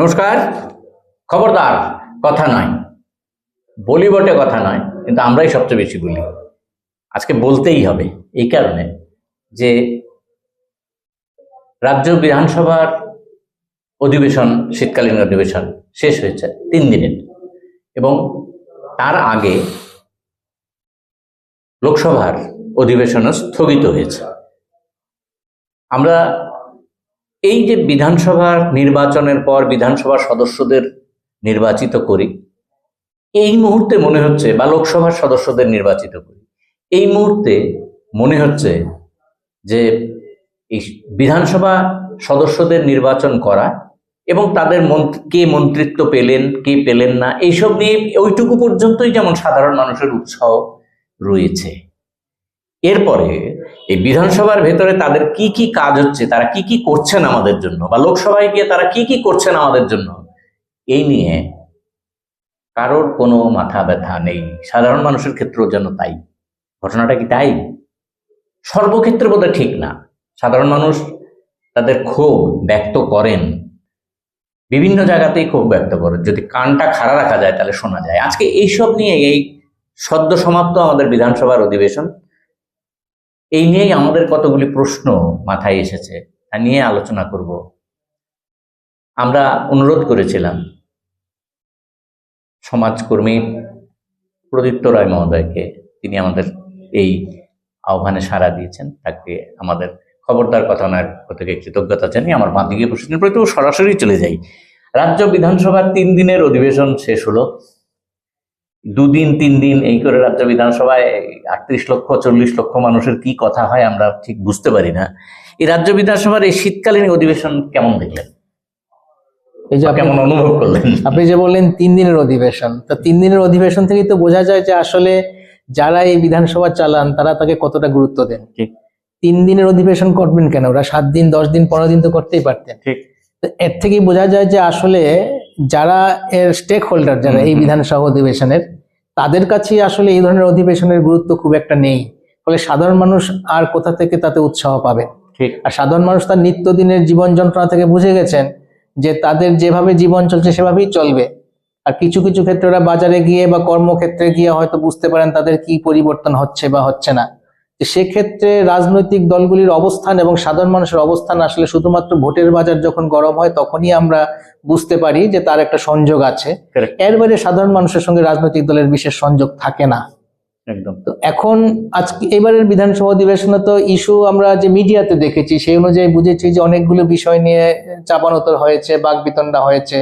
নমস্কার। খবরদার, কথা নয়। বলি বটে কথা নয়, কিন্তু আমরাই সবচেয়ে বেশি বলি। আজকে বলতেই হবে এই কারণে যে রাজ্য বিধানসভার অধিবেশন, শীতকালীন অধিবেশন শেষ হয়েছে তিন দিনের এবং তার আগে লোকসভার অধিবেশনও স্থগিত হয়েছে। আমরা এই যে বিধানসভার নির্বাচনের পর বিধানসভার সদস্যদের নির্বাচিত করি, এই মুহূর্তে মনে হচ্ছে বা লোকসভার সদস্যদের নির্বাচিত করি, এই মুহূর্তে মনে হচ্ছে যে বিধানসভা সদস্যদের নির্বাচন করা এবং তাদের কে মন্ত্রিত্ব পেলেন, কে পেলেন না, এইসব নিয়ে ওইটুকু পর্যন্তই যেমন সাধারণ মানুষের উৎসাহ রয়েছে। এরপরে এই বিধানসভার ভেতরে তাদের কি কি কাজ হচ্ছে, তারা কি কি করছেন আমাদের জন্য বা লোকসভায় গিয়ে তারা কি কি করছেন আমাদের জন্য, এই নিয়ে কারোর কোনো মাথা ব্যথা নেই। সাধারণ মানুষের ক্ষেত্রেও যেন তাই। ঘটনাটা কি তাই? সর্বক্ষেত্রে বোধহয় ঠিক না। সাধারণ মানুষ তাদের ক্ষোভ ব্যক্ত করেন। বিভিন্ন জায়গাতেই ক্ষোভ ব্যক্ত করেন। যদি কানটা খাড়া রাখা যায় তাহলে শোনা যায়। আজকে এইসব নিয়ে এই সদ্য সমাপ্ত আমাদের বিধানসভার অধিবেশন। এই নিয়েই আমাদের কতগুলি প্রশ্ন মাথায় এসেছে, তা নিয়ে আলোচনা করব। আমরা অনুরোধ করেছিলাম সমাজকর্মী প্রদীপ্ত রায় মহোদয়কে, তিনি আমাদের এই আহ্বানে সাড়া দিয়েছেন, তাকে আমাদের খবরদার কথা নয় থেকে কৃতজ্ঞতা জানিয়ে আমার বাঁদিকে প্রশ্নের প্রতি সরাসরি চলে যাই। রাজ্য বিধানসভার তিন দিনের অধিবেশন শেষ হলো। দুদিন তিন দিন এই করে রাজ্য বিধানসভায় আটত্রিশ লক্ষ চল্লিশ লক্ষ মানুষের কি কথা হয় আমরা ঠিক বুঝতে পারি না। এই রাজ্য বিধানসভার এই শীতকালীন অধিবেশন কেমন দেখলেন? এই যে কেমন অনুভব করলেন? আপনি যে বললেন তিন দিনের অধিবেশন তো তিন দিনের অধিবেশন থেকেই তো বোঝা যায় যে আসলে যারা এই বিধানসভা চালান তারা তাকে কতটা গুরুত্ব দেন? ঠিক। তিন দিনের অধিবেশন করবেন কেন? ওরা সাত দিন দশ দিন পনেরো দিন তো করতেই পারতেন। ঠিক। তো এর থেকেই বোঝা যায় যে আসলে যারা এর স্টেক হোল্ডার যারা এই বিধানসভা অধিবেশনের তাদের কাছেই আসলে এই ধরনের অধিবেশনের গুরুত্ব খুব একটা নেই। ফলে সাধারণ মানুষ আর কোথা থেকে তাতে উৎসাহ পাবে? ঠিক। আর সাধারণ মানুষ তার নিত্যদিনের জীবন যন্ত্রণা থেকে বুঝে গেছেন যে তাদের যেভাবে জীবন চলছে সেভাবেই চলবে। আর কিছু কিছু ক্ষেত্রে ওরা বাজারে গিয়ে বা কর্মক্ষেত্রে গিয়ে হয়তো বুঝতে পারেন তাদের কি পরিবর্তন হচ্ছে বা হচ্ছে না। সেক্ষেত্রে রাজনৈতিক দলগুলির অবস্থান এবং সাধারণ মানুষের অবস্থান আসলে শুধুমাত্র ভোটের বাজার যখন গরম হয় তখনই আমরা বুঝতে পারি যে তার একটা সংযোগ আছে. এর বাইরে সাধারণ মানুষের সঙ্গে রাজনৈতিক দলের বিশেষ সংযোগ থাকে না। একদম। তো এখন আজকে এবারের বিধানসভা অধিবেশনে তো ইস্যু আমরা যে মিডিয়াতে দেখেছি সেই অনুযায়ী বুঝেছি যে অনেকগুলো বিষয় নিয়ে চাপানোতর হয়েছে বাগবিতণ্ডা হয়েছে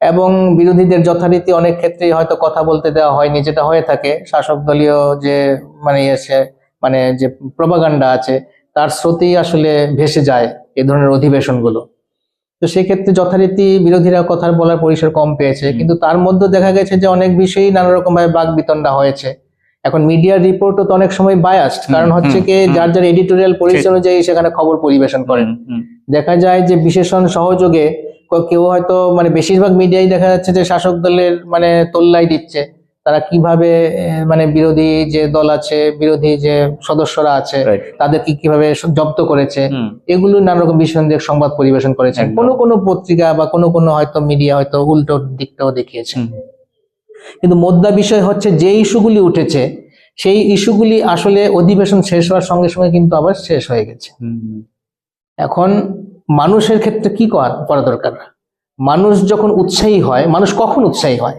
এবং বিরোধীদের যথারীতি অনেক ক্ষেত্রেই হয়তো কথা বলতে দেওয়া হয়নি যেটা হয়ে থাকে। শাসক দলীয় যে মানে এসে মানে যে প্রপাগান্ডা আছে তার স্রোতেই আসলে ভেসে যায় এ ধরনের অধিবেশনগুলো। তো সেক্ষেত্রে যথারীতি বিরোধীরা কথা বলার পরিসর কম পেয়েছে কিন্তু তার মধ্যে দেখা গেছে যে অনেক বিষয়েই নানা রকম ভাবে বাক বিতণ্ডা হয়েছে। এখন মিডিয়ার রিপোর্টও তো অনেক সময় বায়াস্ট কারণ হচ্ছে কি যার যার এডিটোরিয়াল পরিচয় অনুযায়ী সেখানে খবর পরিবেশন করেন। দেখা যায় যে বিশেষণ সহযোগে কেউ হয়তো মানে বেশিরভাগ মিডিয়াই দেখা যাচ্ছে যে শাসক দলের মানে তোল্লাই দিচ্ছে। তারা কীভাবে মানে বিরোধী যে দল আছে বিরোধী যে সদস্যরা আছে. তাদেরকে কীভাবে জব্দ করেছে এগুলো নানা রকম বিষয় নিয়ে সংবাদ পরিবেশন করেছে। কোনো কোনো পত্রিকা বা কোনো কোনো হয়তো মিডিয়া হয়তো উল্টো দিকটাও দেখিয়েছে। কিন্তু মোদ্দা বিষয় হচ্ছে যে ইস্যুগুলি উঠেছে সেই ইস্যুগুলি আসলে অধিবেশন শেষ হওয়ার সঙ্গে সঙ্গে কিন্তু আবার শেষ হয়ে গেছে। এখন মানুষের ক্ষেত্রে কি করা করা দরকার? মানুষ যখন উৎসাহী হয় মানুষ কখন উৎসাহী হয়?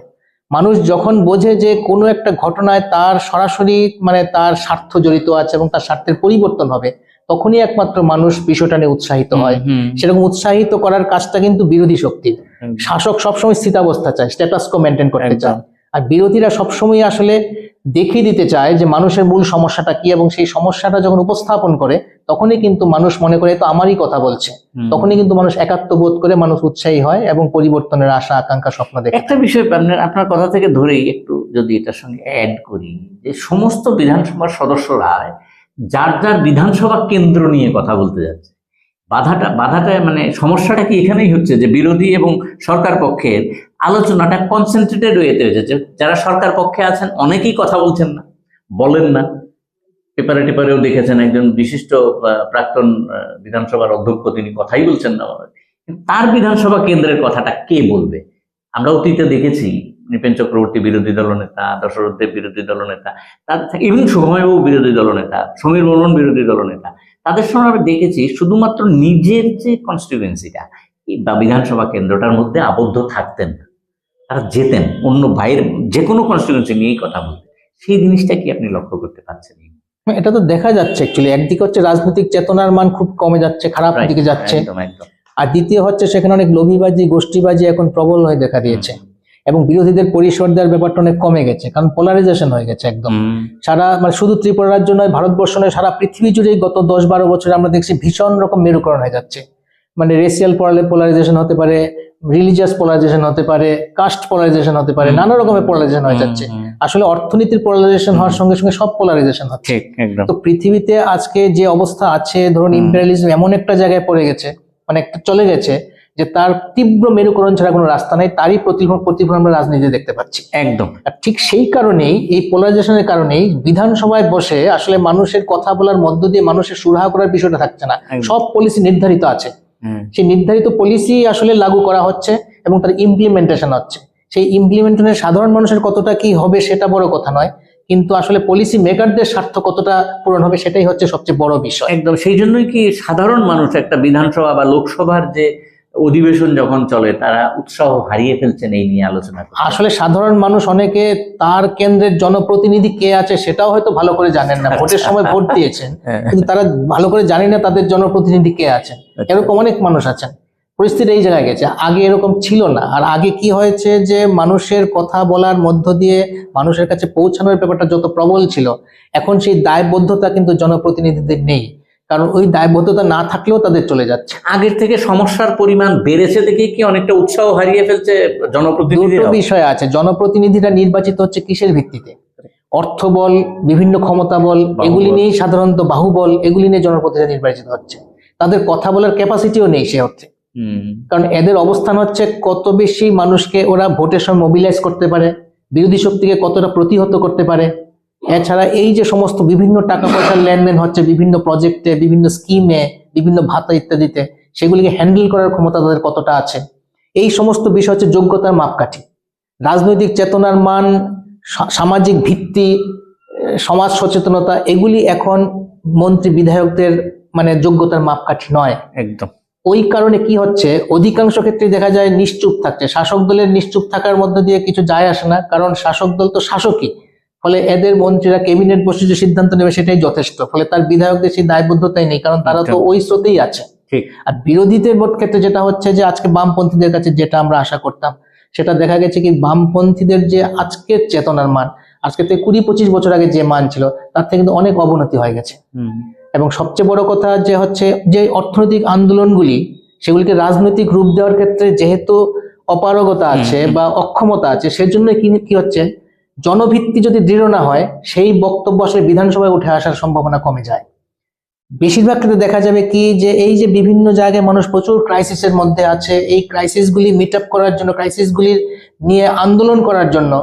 মানুষ যখন বোঝে যে কোনো একটা ঘটনায় তার সরাসরি মানে তার স্বার্থ জড়িত আছে এবং তার স্বার্থের পরিবর্তন হবে তখনই একমাত্র মানুষ বিষয়টা নিয়ে উৎসাহিত হয়। সেরকম উৎসাহিত করার কাজটা কিন্তু বিরোধী শক্তির শাসক সবসময় স্থিতাবস্থা চায় স্ট্যাটাসকো মেনটেন করতে চায়। আর বিরোধীরা সবসময় আসলে দেখিয়ে দিতে চায় যে মানুষের মূল সমস্যাটা কি এবং সেই সমস্যাটা যখন উপস্থাপন করে তখনই কিন্তু মানুষ মনে করে তো আমারই কথা বলছে। তখনই কিন্তু মানুষ একাত্ম বোধ করে মানুষ উৎসাহী হয় এবং পরিবর্তনের আশা আকাঙ্ক্ষা স্বপ্ন দেখে একটা বিষয় আপনার আপনার কথা থেকে ধরেই একটু যদি এটার সঙ্গে অ্যাড করি যে সমস্ত বিধানসভার সদস্যরা যার যার বিধানসভা কেন্দ্র নিয়ে কথা বলতে যাচ্ছে বাধাটা বাধাটা মানে সমস্যাটা কি এখানেই হচ্ছে যে বিরোধী এবং সরকার পক্ষের আলোচনাটা কনসেন্ট্রেটেড ওয়েতে হয়েছে। যারা সরকার পক্ষে আছেন, অনেকেই কথা বলছেন না, বলেন না। পেপারে টেপারেও দেখেছেন একজন বিশিষ্ট প্রাক্তন বিধানসভার অধ্যক্ষ, তিনি কথাই বলছেন না। তার বিধানসভা কেন্দ্রের কথাটা কে বলবে? আমরা অতীতে দেখেছি নৃপেন চক্রবর্তী বিরোধী দলনেতা দশরথ দেব বিরোধী দলনেতা তাদের ইভেন সুখময়বাবু বিরোধী দলনেতা সমীর বর্মন বিরোধী দলনেতা তাদের সঙ্গে আমরা দেখেছি শুধুমাত্র নিজের যে কনস্টিটুয়েন্সিটা বা বিধানসভা কেন্দ্রটার মধ্যে আবদ্ধ থাকতেন তারা যেতেন অন্য বাইরের যে কোনো কনস্টিটুয়েন্সি নিয়েই কথা বলতেন। সেই জিনিসটা কি আপনি লক্ষ্য করতে পারছেন? এটা তো দেখা যাচ্ছে অ্যাকচুয়ালি একদিকে হচ্ছে রাজনৈতিক চেতনার মান খুব কমে যাচ্ছে খারাপ দিকে যাচ্ছে। আর দ্বিতীয় হচ্ছে সেখানে অনেক লোভীবাজি গোষ্ঠীবাজি এখন প্রবল হয়ে দেখা দিয়েছে। এবং বিরোধীদের পরিসর দেওয়ার ব্যাপারটা অনেক কমে গেছে কারণ পোলারাইজেশন হয়ে গেছে একদম। সারা মানে শুধু ত্রিপুরা রাজ্য নয় ভারতবর্ষ নয় সারা পৃথিবী জুড়েই গত দশ বারো বছরে আমরা দেখছি ভীষণ রকম মেরুকরণ হয়ে যাচ্ছে। মানে রেসিয়াল পোলারাইজেশন হতে পারে রিলিজিয়াস পোলারাইজেশন হতে পারে কাস্ট পোলারাইজেশন হতে পারে নানা রকমের পোলারাইজেশন হয়ে যাচ্ছে। আসলে অর্থনীতির পোলারাইজেশন হওয়ার সঙ্গে সঙ্গে সব পোলারাইজেশন হচ্ছে। তো পৃথিবীতে আজকে যে অবস্থা আছে ধরুন। ইম্পেরিয়ালিজম এমন একটা জায়গায় পড়ে গেছে মানে একটা চলে গেছে যে তার তীব্র মেরুকরণ ছাড়া কোনো রাস্তা নেই তারই প্রতিফলন প্রতিফলন আমরা রাজনীতি দেখতে পাচ্ছি। একদম। আর ঠিক সেই কারণেই এই পোলারাইজেশনের কারণেই বিধানসভায় বসে আসলে মানুষের কথা বলার মধ্য দিয়ে মানুষের সুরাহা করার বিষয়টা থাকছে না। সব পলিসি নির্ধারিত আছে। সেই নির্ধারিত পলিসি আসলে লাগু করা হচ্ছে এবং তার ইমপ্লিমেন্টেশন হচ্ছে। সেই ইমপ্লিমেন্টেশনের সাধারণ মানুষের কতটা কি হবে সেটা বড় কথা নয় কিন্তু আসলে পলিসি মেকারদের স্বার্থ কতটা পূরণ হবে সেটাই হচ্ছে সবচেয়ে বড় বিষয়। একদম। সেই জন্যই কি সাধারণ মানুষ একটা বিধানসভা বা লোকসভার যে অধিবেশন যখন চলে তারা উৎসাহ হারিয়ে ফেলছেন এই নিয়ে আলোচনা আসলে সাধারণ মানুষ অনেকে তার কেন্দ্রের জনপ্রতিনিধি কে আছে সেটাও হয়তো ভালো করে জানেন না। ভোটের সময় ভোট দিয়েছেন হ্যাঁ, কিন্তু তারা ভালো করে জানে না তাদের জনপ্রতিনিধি কে আছেন। আচ্ছা। এরকম অনেক মানুষ আছেন। পরিস্থিতি এই জায়গায় গেছে। আগে এরকম ছিল না। আর আগে কি হয়েছে যে মানুষের কথা বলার মধ্য দিয়ে মানুষের কাছে পৌঁছানোর ব্যাপারটা যত প্রবল ছিল এখন সেই দায়বদ্ধতা কিন্তু জনপ্রতিনিধিদের নেই। কারণ ওই দায়বদ্ধতা না থাকলেও তাদের চলে যাচ্ছে। আগের থেকে সমস্যার পরিমাণ বেড়েছে দেখে কি অনেকটা উৎসাহ হারিয়ে ফেলছে দুটো জনপ্রতিনিধিরা বিষয় আছে। জনপ্রতিনিধিরা নির্বাচিত হচ্ছে কিসের ভিত্তিতে? অর্থ বল বিভিন্ন ক্ষমতা বল এগুলি নিয়েই সাধারণত বাহুবল এগুলি নিয়ে জনপ্রতিনিধি নির্বাচিত হচ্ছে। তাদের কথা বলার ক্যাপাসিটিও নেই সে হচ্ছে কারণ এদের অবস্থান হচ্ছে কত বেশি মানুষকে ওরা ভোটের সময় মোবিলাইজ করতে পারে বিরোধী শক্তিকে কতটা প্রতিহত করতে পারে এছাড়া এই যে সমস্ত বিভিন্ন টাকা পয়সার লেনদেন হচ্ছে বিভিন্ন প্রজেক্টে বিভিন্ন স্কিমে বিভিন্ন ভাতা ইত্যাদিতে সেগুলিকে হ্যান্ডেল করার ক্ষমতা তাদের কতটা আছে? এই সমস্ত বিষয় হচ্ছে যোগ্যতার মাপকাঠি। রাজনৈতিক চেতনার মান সামাজিক ভিত্তি সমাজ সচেতনতা এগুলি এখন মন্ত্রী বিধায়কদের মানে যোগ্যতার মাপকাঠি নয়। একদম। ওই কারণে কি হচ্ছে অধিকাংশ ক্ষেত্রে দেখা যায় নিশ্চুপ থাকছে। শাসক দলের নিশ্চুপ থাকার মধ্যে দিয়ে কিছু যায় আসে না কারণ শাসক দল তো শাসকই। ফলে এদের মন্ত্রীরা ক্যাবিনেট বসে যে সিদ্ধান্ত নেবে সেটাই যথেষ্ট। ফলে তার বিধায়কদের সেই দায়বদ্ধতাই নেই কারণ তারা তো। ওই স্রোতেই আছে। আর বিরোধীদের মোট ক্ষেত্রে যেটা হচ্ছে যে আজকে বামপন্থীদের কাছে যেটা আমরা আশা করতাম সেটা দেখা গেছে কি বামপন্থীদের যে আজকের চেতনার মান আজকে থেকে কুড়ি পঁচিশ বছর আগে যে মান ছিল তার থেকে কিন্তু অনেক অবনতি হয়ে গেছে। এবং সবচেয়ে বড় কথা যে হচ্ছে যে অর্থনৈতিক আন্দোলনগুলি সেগুলিকে রাজনৈতিক রূপ দেওয়ার ক্ষেত্রে যেহেতু অপারগতা আছে। বা অক্ষমতা আছে সেজন্য কি কি হচ্ছে? জনভিত্তি যদি দৃঢ় না হয় সেই বক্তব্য আসলে বিধানসভায় উঠে আসার সম্ভাবনা কমে যায়। বেশিরভাগ ক্ষেত্রে দেখা যাবে কি যে এই যে বিভিন্ন জায়গায় মানুষ প্রচুর ক্রাইসিসের মধ্যে আছে এই ক্রাইসিসগুলি মিট আপ করার জন্য ক্রাইসিসগুলির নিয়ে আন্দোলন করার জন্য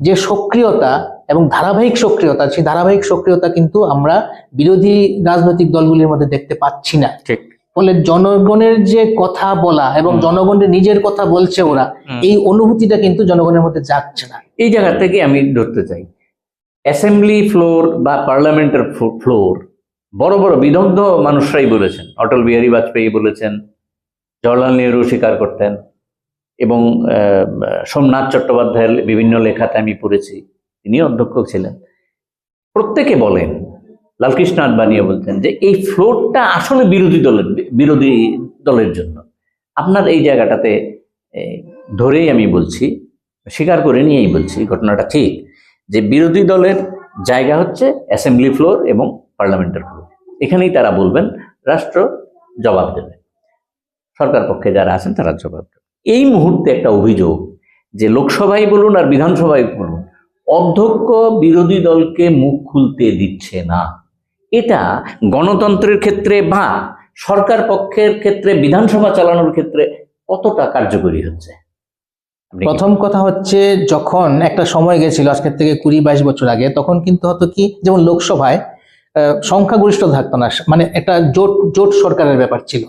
যে সক্রিয়তা এবং ধারাবাহিক সক্রিয়তা সেই ধারাবাহিক সক্রিয়তা কিন্তু আমরা বিরোধী রাজনৈতিক দলগুলির মধ্যে দেখতে পাচ্ছি না। ঠিক। ফলে জনগণের যে কথা বলা এবং জনগণের নিজের কথা বলছে ওরা এই অনুভূতিটা কিন্তু জনগণের মধ্যে যাচ্ছে না। এই জায়গা থেকে আমি ধরতে চাই। অ্যাসেম্বলি ফ্লোর বা পার্লামেন্টের ফ্লোর বড় বড় বিদগ্ধ মানুষরাই বলেছেন অটল বিহারী বাজপেয়ী বলেছেন জওয়াহরলাল নেহরু স্বীকার করতেন এবং সোমনাথ চট্টোপাধ্যায়ের বিভিন্ন লেখাতে আমি পড়েছি তিনি অধ্যক্ষ ছিলেন। প্রত্যেকে বলেন লালকৃষ্ণ আদবানিও বলতেন যে এই ফ্লোরটা আসলে বিরোধী দলের বিরোধী দলের জন্য। আপনার এই জায়গাটাতে ধরেই আমি বলছি, স্বীকার করে নিয়েই বলছি, ঘটনাটা ঠিক, যে বিরোধী দলের জায়গা হচ্ছে অ্যাসেম্বলি ফ্লোর এবং পার্লামেন্টের ফ্লোর। এখানেই তারা বলবেন, রাষ্ট্র জবাব দেবে। সরকার পক্ষে যারা আছেন তারা জবাব দেবে। এই মুহূর্তে একটা অভিযোগ যে লোকসভায় বলুন আর বিধানসভায় বলুন, অধ্যক্ষ বিরোধী দলকে মুখ খুলতে দিচ্ছে না। এটা গণতন্ত্রের ক্ষেত্রে বা সরকার পক্ষের ক্ষেত্রে, বিধানসভা চালানোর ক্ষেত্রে কতটা কার্যকরী হচ্ছে? প্রথম কথা হচ্ছে, যখন একটা সময় গেছিল, আজকের থেকে কুড়ি বাইশ বছর আগে, তখন কিন্তু হতো কি, যেমন লোকসভায় সংখ্যাগরিষ্ঠ থাকতো না মানে একটা জোট জোট সরকারের ব্যাপার ছিল।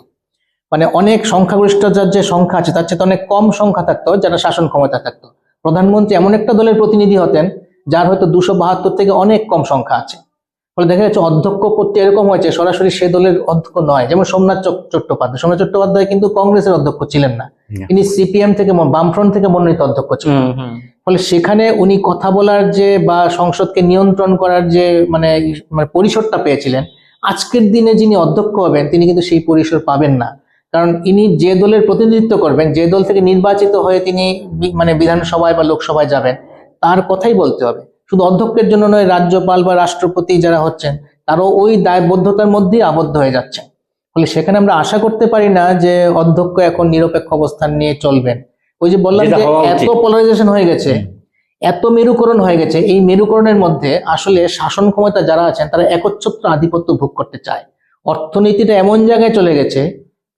মানে অনেক সংখ্যাগরিষ্ঠতার যে সংখ্যা আছে, তার চেয়ে অনেক কম সংখ্যা থাকতো, যারা শাসন ক্ষমতা থাকতো। প্রধানমন্ত্রী এমন একটা দলের প্রতিনিধি হতেন, যার হয়তো দুশো বাহাত্তর থেকে অনেক কম সংখ্যা আছে। ফলে দেখা যাচ্ছে অধ্যক্ষ পদটি এরকম হয়েছে সরাসরি সে দলের অধ্যক্ষ নয়। যেমন সোমনাথ চট্টোপাধ্যায়। সোমনাথ চট্টোপাধ্যায় কিন্তু কংগ্রেসের অধ্যক্ষ ছিলেন না। তিনি সিপিএম থেকে বামফ্রন্ট থেকে মনোনীত অধ্যক্ষ ছিলেন। ফলে সেখানে উনি কথা বলার যে বা সংসদকে নিয়ন্ত্রণ করার যে মানে মানে পরিসরটা পেয়েছিলেন আজকের দিনে যিনি অধ্যক্ষ হবেন তিনি কিন্তু সেই পরিসর পাবেন না। কারণ ইনি যে দলের প্রতিনিধিত্ব করবেন যে দল থেকে নির্বাচিত হয়ে তিনি বি- মানে বিধানসভায় বা লোকসভায় যাবেন তার কথাই বলতে হবে। শুধু অধ্যক্ষের জন্য নয় রাজ্যপাল বা রাষ্ট্রপতি যারা হচ্ছেন তারও ওই দায়বদ্ধতার মধ্যেই আবদ্ধ হয়ে যাচ্ছেন। ফলে সেখানে আমরা আশা করতে পারি না যে অধ্যক্ষ এখন নিরপেক্ষ অবস্থান নিয়ে চলবেন। ওই যে বললাম যে এত। পোলারাইজেশন হয়ে গেছে এত মেরুকরণ হয়ে গেছে এই মেরুকরণের মধ্যে আসলে শাসন ক্ষমতা যারা আছেন তারা একচ্ছত্র আধিপত্য ভোগ করতে চায়। অর্থনীতিটা এমন জায়গায় চলে গেছে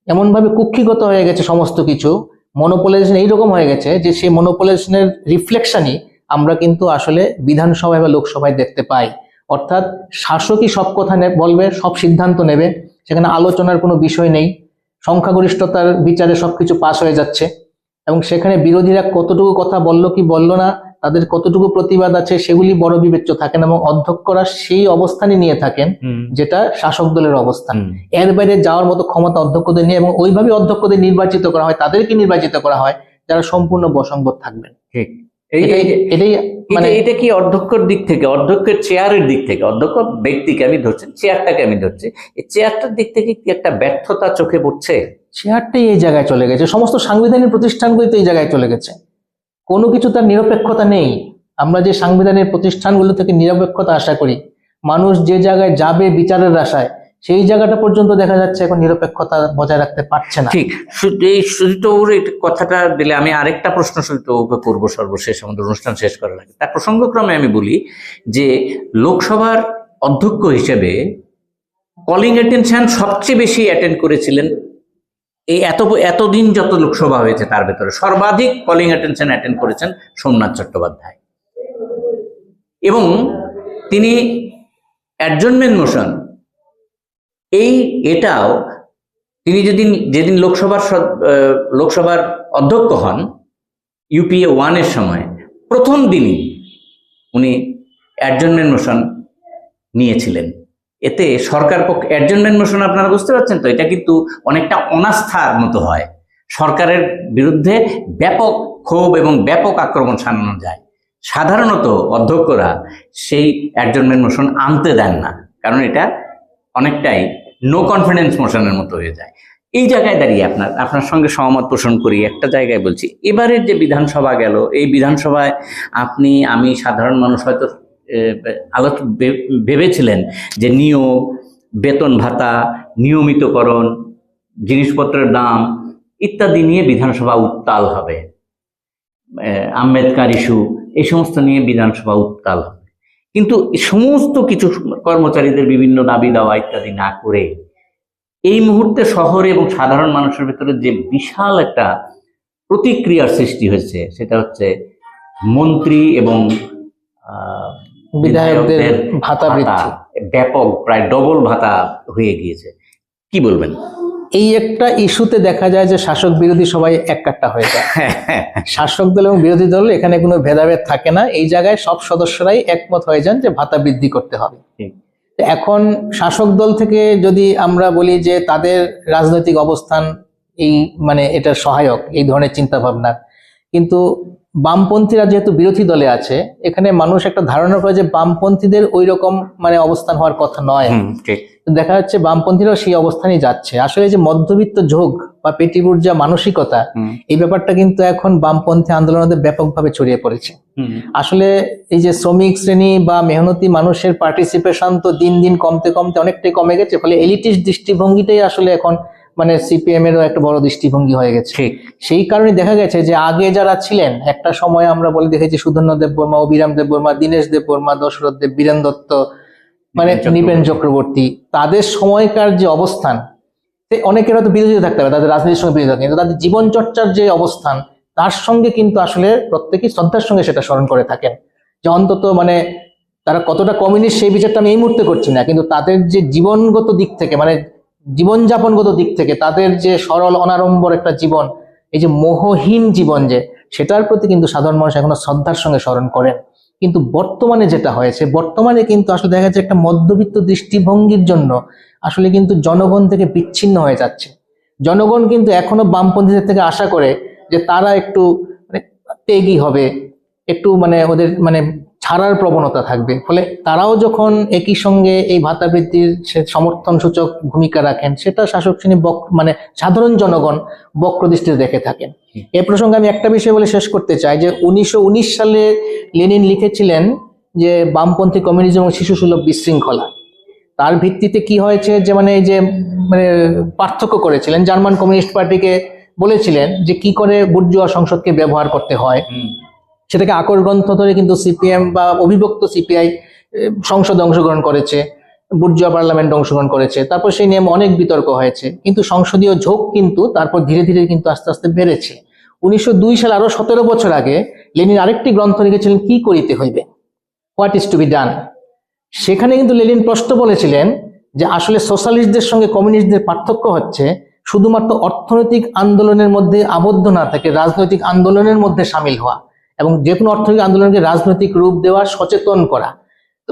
এমনভাবে কুক্ষিগত হয়ে গেছে সমস্ত কিছু মনোপলাইজেশন এইরকম হয়ে গেছে যে সেই মনোপলাইজেশনের রিফ্লেকশনই আমরা কিন্তু আসলে বিধানসভায় বা লোকসভায় দেখতে পাই। অর্থাৎ শাসকই সব কথা বলবে সব সিদ্ধান্ত নেবে সেখানে আলোচনার কোনো বিষয় নেই সংখ্যাগরিষ্ঠতার বিচারে সবকিছু পাশ হয়ে যাচ্ছে এবং সেখানে বিরোধীরা কতটুকু কথা বলল কি বলল না তাদের কতটুকু প্রতিবাদ আছে সেগুলি বড় বিবেচ্য থাকেন এবং অধ্যক্ষরা সেই অবস্থানই নিয়ে থাকেন যেটা শাসক দলের অবস্থান। এর বাইরে যাওয়ার মতো ক্ষমতা অধ্যক্ষদের নিয়ে এবং ওইভাবে অধ্যক্ষদের নির্বাচিত করা হয় তাদেরকে নির্বাচিত করা হয় যারা সম্পূর্ণ বসঙ্গত থাকবেন। ঠিক। এটাই মানে এটা এটা কি অধ্যক্ষের দিক থেকে অধ্যক্ষের চেয়ারের দিক থেকে অধ্যক্ষ ব্যক্তিকে আমি ধরছি চেয়ারটাকে আমি ধরছি এই চেয়ারটার দিক থেকে কি একটা ব্যর্থতা চোখে পড়ছে? চেয়ারটাই এই জায়গায় চলে গেছে সমস্ত সাংবিধানিক প্রতিষ্ঠানগুলি তো এই জায়গায় চলে গেছে। কোনো কিছু তার নিরপেক্ষতা নেই। আমরা যে সাংবিধানিক প্রতিষ্ঠানগুলো থেকে নিরপেক্ষতা আশা করি মানুষ যে জায়গায় যাবে বিচারের আশায় সেই জায়গাটা পর্যন্ত দেখা যাচ্ছে এখন নিরপেক্ষতা বজায় রাখতে পারছে না। ঠিক। এই সুজিতবাবুর কথাটা দিলে আমি আরেকটা প্রশ্ন সুজিতবাবুকে করব সর্বশেষ, আমাদের অনুষ্ঠান শেষ করার আগে। তার প্রসঙ্গক্রমে আমি বলি যে, লোকসভার অধ্যক্ষ হিসেবে কলিং অ্যাটেনশন সবচেয়ে বেশি অ্যাটেন্ড করেছিলেন এই এত, এতদিন যত লোকসভা হয়েছে তার ভেতরে। সর্বাধিক কলিং অ্যাটেনশন অ্যাটেন্ড করেছেন সোমনাথ চট্টোপাধ্যায়। এবং তিনি অ্যাডজনমেন্ট মোশন এই এটাও তিনি যেদিন যেদিন লোকসভার লোকসভার অধ্যক্ষ হন ইউপিএ ওয়ানের সময়, প্রথম দিনই উনি অ্যাডজনমেন্ট মোশন নিয়েছিলেন। এতে সরকার পক্ষ অ্যাডজনমেন্ট মোশন আপনারা বুঝতে পারছেন তো, এটা কিন্তু অনেকটা অনাস্থার মতো হয়। সরকারের বিরুদ্ধে ব্যাপক ক্ষোভ এবং ব্যাপক আক্রমণ সানানো যায়। সাধারণত অধ্যক্ষরা সেই অ্যাডজনমেন্ট মোশন আনতে দেন না, কারণ এটা অনেকটাই নো কনফিডেন্স মোশনের মতো হয়ে যায়। এই জায়গায় দাঁড়িয়ে আপনার আপনার সঙ্গে সহমত পোষণ করি, একটা জায়গায় বলছি, এবারের যে বিধানসভা গেল, এই বিধানসভায় আপনি, আমি সাধারণ মানুষ হয়তো আলোচ ভেবেছিলেন যে নিয়োগ, বেতন ভাতা, নিয়মিতকরণ, জিনিসপত্রের দাম ইত্যাদি নিয়ে বিধানসভা উত্তাল হবে। আম্বেদকার ইস্যু, এই সমস্ত নিয়ে বিধানসভা উত্তাল হবে। কিন্তু সমস্ত কিছু কর্মচারীদের বিভিন্ন দাবি দেওয়া ইত্যাদি না করে এই মুহূর্তে শহরে এবং সাধারণ মানুষের ভেতরে যে বিশাল একটা প্রতিক্রিয়ার সৃষ্টি হয়েছে সেটা হচ্ছে মন্ত্রী এবং আহ, বিধায়কদের ভাতা ব্যাপক প্রায় ডবল ভাতা হয়ে গিয়েছে। কি বলবেন? এই একটা ইস্যুতে দেখা যায় যে শাসক বিরোধী সবাই এক কাট্টা হয়ে যায় শাসক দল এবং বিরোধী দল এখানে কোনো ভেদাভেদ থাকে না। এই জায়গায় সব সদস্যরাই একমত হয়ে যান যে ভাতা বৃদ্ধি করতে হবে। তো এখন শাসক দল থেকে যদি আমরা বলি যে তাদের রাজনৈতিক অবস্থান এই মানে এটা সহায়ক এই ধরনের চিন্তা ভাবনা কিন্তু বামপন্থীরা যেহেতু বিরোধী দলে আছে এখানে মানুষ একটা ধারণা করে যে বামপন্থীদের ওই রকম মানে অবস্থান হওয়ার কথা নয়। দেখা যাচ্ছে বামপন্থীরাও সেই অবস্থানেই যাচ্ছে। আসলে যে মধ্যবিত্ত ঝোঁক বা পেটিবুর্জা মানসিকতা এই ব্যাপারটা কিন্তু এখন বামপন্থী আন্দোলনের ব্যাপকভাবে ছড়িয়ে পড়েছে। আসলে এই যে শ্রমিক শ্রেণি বা মেহনতি মানুষের পার্টিসিপেশন তো দিন দিন কমতে কমতে অনেকটাই কমে গেছে ফলে এলিটিস দৃষ্টিভঙ্গিটাই আসলে এখন মানে সিপিএম এরও একটা বড় দৃষ্টিভঙ্গি হয়ে গেছে। সেই কারণে দেখা গেছে যে আগে যারা ছিলেন একটা সময় আমরা বলে দেখেছি সুধন্য দেব বর্মা অভিরাম দেব বর্মা দীনেশ দেব বর্মা দশরথ দেব বীরেন দত্ত মানে নিপেন চক্রবর্তী। তাদের সময়কার যে অবস্থান অনেকের হয়তো বিরোধী থাকতে হবে তাদের রাজনীতির সঙ্গে বিরোধী থাকতে কিন্তু তাদের জীবনচর্চার যে অবস্থান তার সঙ্গে কিন্তু আসলে প্রত্যেকেই শ্রদ্ধার সঙ্গে সেটা স্মরণ করে থাকেন। যে অন্তত মানে তারা কতটা কমিউনিস্ট সেই বিচারটা আমি এই মুহূর্তে করছি না কিন্তু তাদের যে জীবনগত দিক থেকে মানে জীবনযাপনগত দিক থেকে তাদের যে সরল, অনাড়ম্বর একটা জীবন, এই যে মোহহীন জীবন যে, সেটার প্রতি কিন্তু সাধারণ মানুষ এখনও শ্রদ্ধার সঙ্গে স্মরণ করেন। কিন্তু বর্তমানে যেটা হয়েছে, বর্তমানে কিন্তু আসলে দেখা যাচ্ছে একটা মধ্যবিত্ত দৃষ্টিভঙ্গির জন্য আসলে কিন্তু জনগণ থেকে বিচ্ছিন্ন হয়ে যাচ্ছে। জনগণ কিন্তু এখনও বামপন্থীদের থেকে আশা করে যে তারা একটু মানে তেগি হবে, একটু মানে ওদের মানে ছাড়ার প্রবণতা থাকবে। ফলে তারাও যখন একই সঙ্গে এই ভাতা বৃদ্ধির সমর্থন সূচক ভূমিকা রাখেন সেটা শাসক শ্রেণি বক মানে সাধারণ জনগণ বক্র দৃষ্টিতে দেখে থাকেন। এ প্রসঙ্গে আমি একটা বিষয় বলে শেষ করতে চাই যে উনিশশো উনিশ সালে লেনিন লিখেছিলেন যে বামপন্থী কমিউনিজম এবং শিশু সুলভ বিশৃঙ্খলা। তার ভিত্তিতে কি হয়েছে যে মানে এই যে মানে পার্থক্য করেছিলেন। জার্মান কমিউনিস্ট পার্টিকে বলেছিলেন যে কি করে বুর্জুয়া সংসদকে ব্যবহার করতে হয়। সেটাকে আকর গ্রন্থ ধরে কিন্তু সিপিএম বা অবিভক্ত সিপিআই সংসদে অংশগ্রহণ করেছে, বুর্জুয়া পার্লামেন্ট অংশগ্রহণ করেছে, তারপর সেই নিয়ম অনেক বিতর্ক হয়েছে। কিন্তু সংসদীয় ঝোঁক কিন্তু তারপর ধীরে ধীরে কিন্তু আস্তে আস্তে বেড়েছে। উনিশশো দুই সাল আরও সতেরো বছর আগে লেনিন আরেকটি গ্রন্থ লিখেছিলেন, কি করিতে হইবে? What is to be done সেখানে কিন্তু লেনিন প্রশ্ন বলেছিলেন যে, আসলে সোশ্যালিস্টদের সঙ্গে কমিউনিস্টদের পার্থক্য হচ্ছে শুধুমাত্র অর্থনৈতিক আন্দোলনের মধ্যে আবদ্ধ না থাকে রাজনৈতিক আন্দোলনের মধ্যে সামিল হওয়া। এবং যে কোনো অর্থনৈতিক আন্দোলনকে রাজনৈতিক রূপ দেওয়া সচেতন করা। তো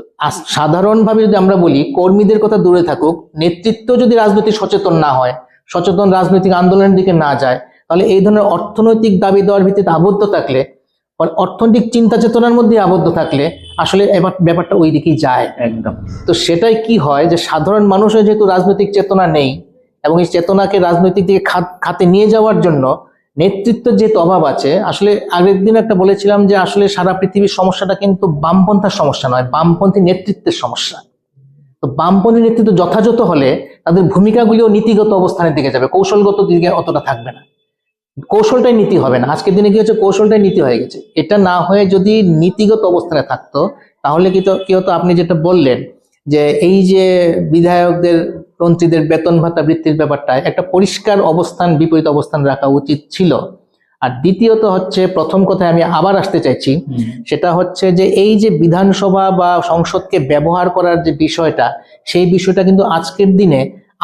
সাধারণভাবে যদি আমরা বলি কর্মীদের কথা দূরে থাকুক নেতৃত্ব যদি রাজনৈতিক সচেতন না হয় সচেতন রাজনৈতিক আন্দোলনের দিকে না যায় তাহলে এই ধরনের অর্থনৈতিক দাবি দেওয়ার ভিত্তিতে আবদ্ধ থাকলে অর্থনৈতিক চিন্তা চেতনার মধ্যে আবদ্ধ থাকলে আসলে এবার ব্যাপারটা ওই দিকেই যায়। একদম। তো সেটাই কি হয় যে সাধারণ মানুষের যেহেতু রাজনৈতিক চেতনা নেই এবং এই চেতনাকে রাজনৈতিক দিকে খাতে নিয়ে যাওয়ার জন্য নেতৃত্বের যেহেতু অভাব আছে, আসলে আগের দিন একটা বলেছিলাম যে আসলে সারা পৃথিবীর সমস্যাটা কিন্তু বামপন্থার সমস্যা নয়, বামপন্থী নেতৃত্বের সমস্যা। তো বামপন্থী নেতৃত্ব যথাযথ হলে তাদের ভূমিকাগুলিও নীতিগত অবস্থানের দিকে যাবে, কৌশলগত দিকে অতটা থাকবে না। কৌশলটাই নীতি হবে না। আজকের দিনে কি হচ্ছে? কৌশলটাই নীতি হয়ে গেছে। এটা না হয়ে যদি নীতিগত অবস্থানে থাকতো, তাহলে কি তো, কি হতো? আপনি যেটা বললেন যে এই যে বিধায়কদের মন্ত্রীদের বেতন ভাতা বৃত্তির ব্যাপারটা একটা পরিষ্কার অবস্থান বিপরীত অবস্থান রাখা উচিত ছিল। আর দ্বিতীয়ত হচ্ছে প্রথম কথায় আমি আবার আসতে চাইছি সেটা হচ্ছে যে এই যে বিধানসভা বা সংসদকে ব্যবহার করার যে বিষয়টা সেই বিষয়টা কিন্তু আজকের দিনে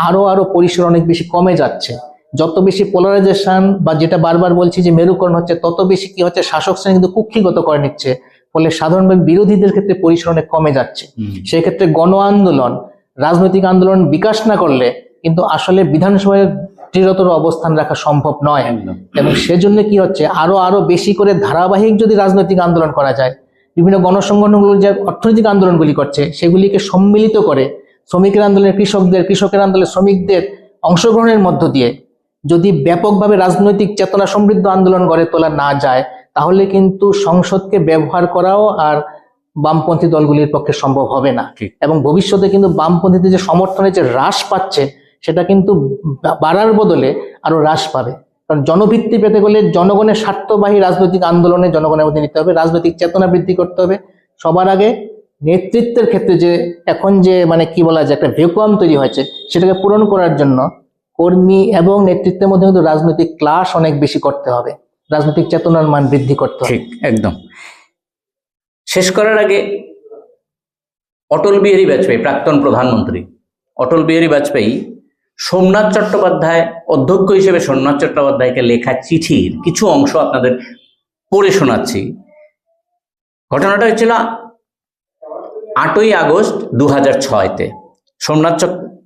আরও আরও পরিসর অনেক বেশি কমে যাচ্ছে। যত বেশি পোলারাইজেশন বা যেটা বারবার বলছি যে মেরুকরণ হচ্ছে তত বেশি কি হচ্ছে শাসক শ্রেণি কিন্তু কুক্ষিগত করে নিচ্ছে ফলে সাধারণভাবে বিরোধীদের ক্ষেত্রে পরিসর অনেক কমে যাচ্ছে। সেক্ষেত্রে গণ আন্দোলন রাজনৈতিক আন্দোলন বিকাশ না করলে কিন্তু আসলে বিধানসভায় দৃঢ়তর অবস্থান রাখা সম্ভব নয়। এবং সেজন্য কি হচ্ছে? আরও আরও বেশি করে ধারাবাহিক যদি রাজনৈতিক আন্দোলন করা যায় বিভিন্ন গণসংগঠনগুলো যে অর্থনৈতিক আন্দোলনগুলি করছে সেগুলিকে সম্মিলিত করে শ্রমিকের আন্দোলনে কৃষকদের কৃষকের আন্দোলনে শ্রমিকদের অংশগ্রহণের মধ্য দিয়ে যদি ব্যাপকভাবে রাজনৈতিক চেতনা সমৃদ্ধ আন্দোলন গড়ে তোলা না যায় তাহলে কিন্তু সংসদকে ব্যবহার করাও আর বামপন্থী দলগুলির পক্ষে সম্ভব হবে না। এবং ভবিষ্যতে কিন্তু বামপন্থীদের যে সমর্থনের যে হ্রাস পাচ্ছে সেটা কিন্তু বাড়ার বদলে আরও হ্রাস পাবে। কারণ জনভিত্তি পেতে গেলে জনগণের স্বার্থবাহী রাজনৈতিক আন্দোলনে জনগণের মধ্যে নিতে হবে রাজনৈতিক চেতনা বৃদ্ধি করতে হবে। সবার আগে নেতৃত্বের ক্ষেত্রে যে এখন যে মানে কি বলা যায় একটা ভ্যাকুয়াম তৈরি হয়েছে সেটাকে পূরণ করার জন্য কর্মী এবং নেতৃত্বের মধ্যে কিন্তু রাজনৈতিক ক্লাস অনেক বেশি করতে হবে। রাজনৈতিক চেতনার মান বৃদ্ধি করতে হবে। একদম। শেষ করার আগে অটল বিহারী বাজপেয়ী, প্রাক্তন প্রধানমন্ত্রী। অটল বিহারী বাজপেয়ী সোমনাথ চট্টোপাধ্যায়, অধ্যক্ষ হিসেবে সোমনাথ চট্টোপাধ্যায়কে লেখা চিঠির কিছু অংশ আপনাদের পড়ে শোনাচ্ছি। ঘটনাটা হচ্ছিল আটই আগস্ট দু হাজার ছয়তে। সোমনাথ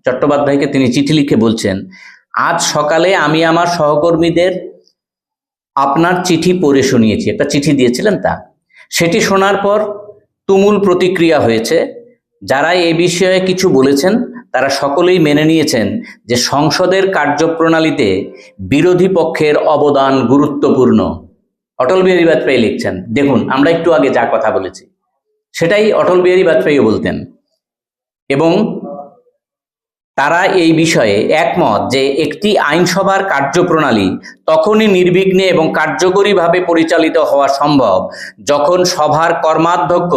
চট্টোপাধ্যায়কে তিনি চিঠি লিখে বলছেন, আজ সকালে আমি আমার সহকর্মীদের আপনার চিঠি পড়ে শুনিয়েছি। একটা চিঠি দিয়েছিলেন তা। সেটি শোনার পর তুমুল প্রতিক্রিয়া হয়েছে। যারা এ বিষয়ে কিছু বলেছেন, তারা সকলেই মেনে নিয়েছেন যে সংসদের কার্যপ্রণালীতে বিরোধী পক্ষের অবদান গুরুত্বপূর্ণ। অটল বিহারী বাজপেয়ী লিখছেন, দেখুন, আমরা একটু আগে যা কথা বলেছি, সেটাই অটল বিহারী বাজপেয়ীও বলতেন এবং তারা এই বিষয়ে একমত যে একটি আইনসভার কার্যপ্রণালী তখনই নির্বিঘ্নে এবং কার্যকরীভাবে পরিচালিত হওয়া সম্ভব যখন সভার কর্মাধ্যক্ষ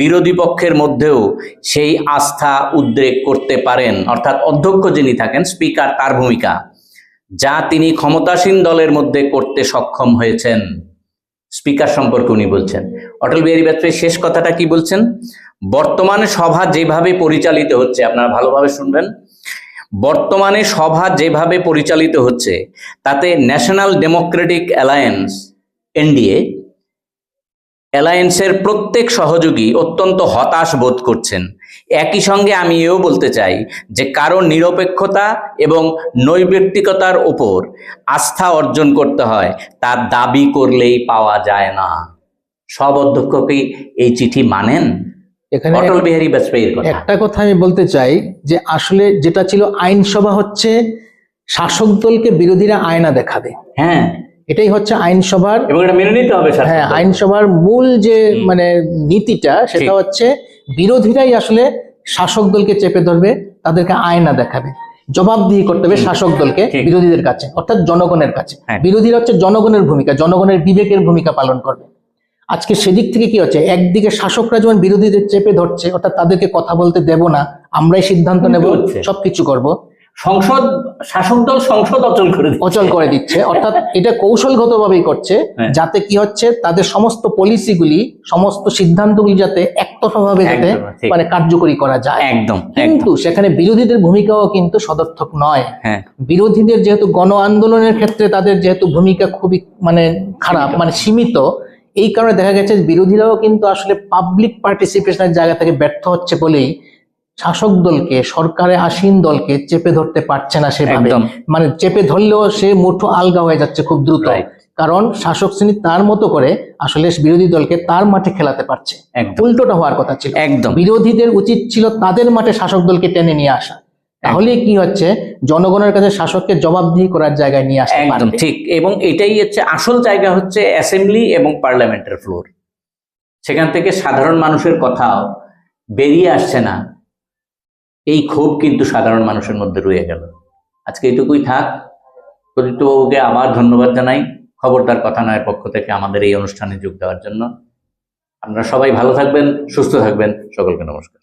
বিরোধী পক্ষের মধ্যেও সেই আস্থা উদ্রেক করতে পারেন। অর্থাৎ অধ্যক্ষ যিনি থাকেন, স্পিকার তার ভূমিকা, যা তিনি ক্ষমতাসীন দলের মধ্যে করতে সক্ষম হয়েছেন। স্পিকার সম্পর্কে উনি বলছেন, অটল বিহারী বাজপেয়ী শেষ কথাটা কি বলছেন? বর্তমানে সভা যেভাবে পরিচালিত হচ্ছে, আপনারা ভালোভাবে শুনবেন। বর্তমানে সভা যেভাবে পরিচালিত হচ্ছে, তাতে ন্যাশনাল ডেমোক্রেটিক অ্যালায়েন্স এনডিএ অ্যালায়েন্সের প্রত্যেক সহযোগী অত্যন্ত হতাশ বোধ করছেন। একই সঙ্গে আমি এও বলতে চাই যে কারও নিরপেক্ষতা এবং নৈর্ব্যক্তিকতার উপর আস্থা অর্জন করতে হয় তার দাবি করলেই পাওয়া যায় না। সব অধ্যক্ষ কি এই চিঠি মানেন? এখানে অটল বিহারী বাজপেয়ীর কথা। একটা কথা আমি বলতে চাই যে আসলে যেটা ছিল আইনসভা হচ্ছে শাসক দলকে বিরোধীরা আয়না দেখাবে। হ্যাঁ। এটাই হচ্ছে আইনসভার এবং এটা মেনে নিতে হবে হ্যাঁ আইনসভার মূল যে মানে নীতিটা সেটা হচ্ছে বিরোধীরাই আসলে শাসক দলকে চেপে ধরবে তাদেরকে আয়না দেখাবে। জবাবদিহি করতে হবে শাসক দলকে বিরোধীদের কাছে অর্থাৎ জনগণের কাছে। হ্যাঁ। বিরোধীরা হচ্ছে জনগণের ভূমিকা জনগণের বিবেকের ভূমিকা পালন করবে। আজকে সেদিক থেকে কি হচ্ছে? একদিকে শাসকরা যেমন বিরোধীদের চেপে ধরছে অর্থাৎ তাদেরকে কথা বলতে দেব না আমরাই সিদ্ধান্ত নেব সবকিছু করব। সংসদ শাসক দল সংসদ অচল করে দিচ্ছে। অচল করে দিচ্ছে অর্থাৎ এটা কৌশলগতভাবেই করছে হ্যাঁ। যাতে কি হচ্ছে তাদের সমস্ত পলিসিগুলি সমস্ত সিদ্ধান্তগুলি যাতে একতরফাভাবে যাতে মানে কার্যকরী করা যায়। একদম একদম। কিন্তু সেখানে বিরোধীদের ভূমিকাও কিন্তু সদর্থক নয়। হ্যাঁ। বিরোধীদের যেহেতু গণ আন্দোলনের ক্ষেত্রে তাদের যেহেতু ভূমিকা খুবই মানে খারাপ মানে সীমিত এই কারণে দেখা গেছে বিরোধীরাও কিন্তু আসলে পাবলিক পার্টিসিপেশনের জায়গা থেকে ব্যর্থ হচ্ছে বলেই শাসক দলকে সরকারে আসীন দলকে চেপে ধরতে পারছে না সেভাবে। মানে চেপে ধরলেও সে মুঠো আলগা হয়ে যাচ্ছে খুব দ্রুত। কারণ শাসক শ্রেণি তার মতো করে আসলে বিরোধী দলকে তার মাঠে খেলাতে পারছে। উল্টোটা হওয়ার কথা ছিল। একদম। বিরোধীদের উচিত ছিল তাদের মাঠে শাসক দলকে টেনে নিয়ে আসা। তাহলে কি হচ্ছে? জনগণের কাছে শাসককে জবাবদিহি করার জায়গায় নিয়ে আসতে একদম ঠিক। এবং এটাই হচ্ছে আসল জায়গা হচ্ছে অ্যাসেম্বলি এবং পার্লামেন্টের ফ্লোর। সেখান থেকে সাধারণ মানুষের কথাও বেরিয়ে আসছে না। এই ক্ষোভ কিন্তু সাধারণ মানুষের মধ্যে রয়ে গেল। আজকে এইটুকুই থাক। প্রদীপ্তবাবুকে আবার ধন্যবাদ জানাই। খবরদার কথা নয়ের পক্ষ থেকে আমাদের এই অনুষ্ঠানে যোগ দেওয়ার জন্য। আপনারা সবাই ভালো থাকবেন সুস্থ থাকবেন। সকলকে নমস্কার।